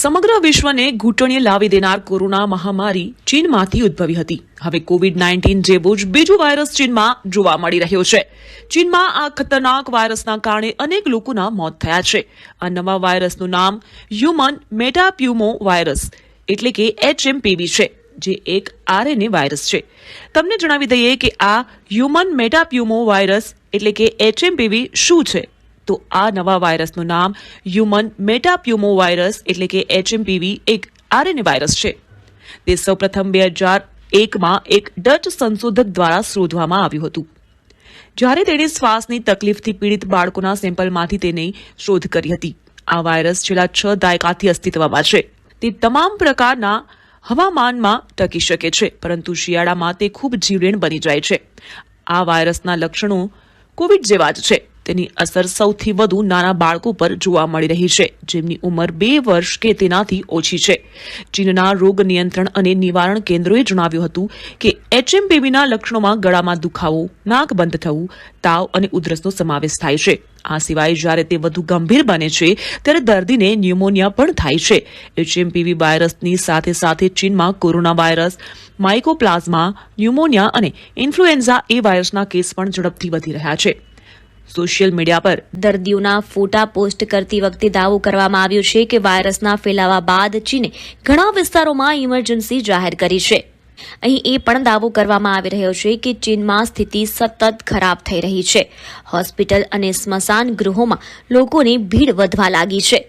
સમગ્ર વિશ્વને ઘૂંટણીએ લાવી દેનાર કોરોના મહામારી ચીનમાંથી ઉદ્ભવી હતી. હવે કોવિડ નાઇન્ટીન જેવો જ બીજો વાયરસ ચીનમાં જોવા મળી રહ્યો છે. ચીનમાં આ ખતરનાક વાયરસના કારણે અનેક લોકોના મોત થયા છે. આ નવા વાયરસનું નામ હ્યુમન મેટાપ્યુમો વાયરસ, એટલે કે એચએમપીવી છે, જે એક આરએનએ વાયરસ છે. તમને જણાવી દઈએ કે આ હ્યુમન મેટાપ્યુમો વાયરસ, એટલે કે એચએમપીવી શું છે? તો આ નવા વાયરસનું નામ હ્યુમન મેટાપ્યુમો વાયરસ એટલે કે એચએમપીવી એક આરએનએ વાયરસ છે. તે સૌપ્રથમ બે હજાર એકમાં એક ડચ સંશોધક દ્વારા શોધવામાં આવ્યું હતું. જ્યારે તેણે શ્વાસની તકલીફથી પીડિત બાળકોના સેમ્પલમાંથી તેની શોધ કરી હતી. આ વાયરસ છેલ્લા છ દાયકાથી અસ્તિત્વમાં છે. તે તમામ પ્રકારના હવામાનમાં ટકી શકે છે, પરંતુ શિયાળામાં તે ખૂબ જીવલેણ બની જાય છે. આ વાયરસના લક્ષણો કોવિડ જેવા જ છે. તેની અસર સૌથી વધુ નાના બાળકો પર જોવા મળી રહી છે, જેમની ઉંમર બે વર્ષ કે તેનાથી ઓછી છે. ચીનના રોગ નિયંત્રણ અને નિવારણ કેન્દ્રોએ જણાવ્યું હતું કે એચએમપીવીના લક્ષણોમાં ગળામાં દુખાવો, નાક બંધ થવું, તાવ અને ઉધરસનો સમાવેશ થાય છે. આ સિવાય જ્યારે તે વધુ ગંભીર બને છે, ત્યારે દર્દીને ન્યુમોનિયા પણ થાય છે. એચએમપીવી વાયરસની સાથે સાથે ચીનમાં કોરોના વાયરસ, માઇકોપ્લાઝમા, ન્યુમોનિયા અને ઇન્ફ્લુએન્ઝા એ વાયરસના કેસ પણ ઝડપથી વધી રહ્યા છે. સોશિયલ મીડિયા પર. દર્દીઓના ફોટા પોસ્ટ કરતી વખતે દાવો કરવામાં આવ્યો છે કે વાયરસના ફેલાવા બાદ ચીને ઘણા વિસ્તારોમાં ઇમરજન્સી જાહેર કરી છે. અહીં એ પણ દાવો કરવામાં આવી રહ્યો છે કે ચીનમાં સ્થિતિ સતત ખરાબ થઈ રહી છે. હોસ્પિટલ અને સ્મશાન ગૃહોમાં લોકોની ભીડ વધવા લાગી છે.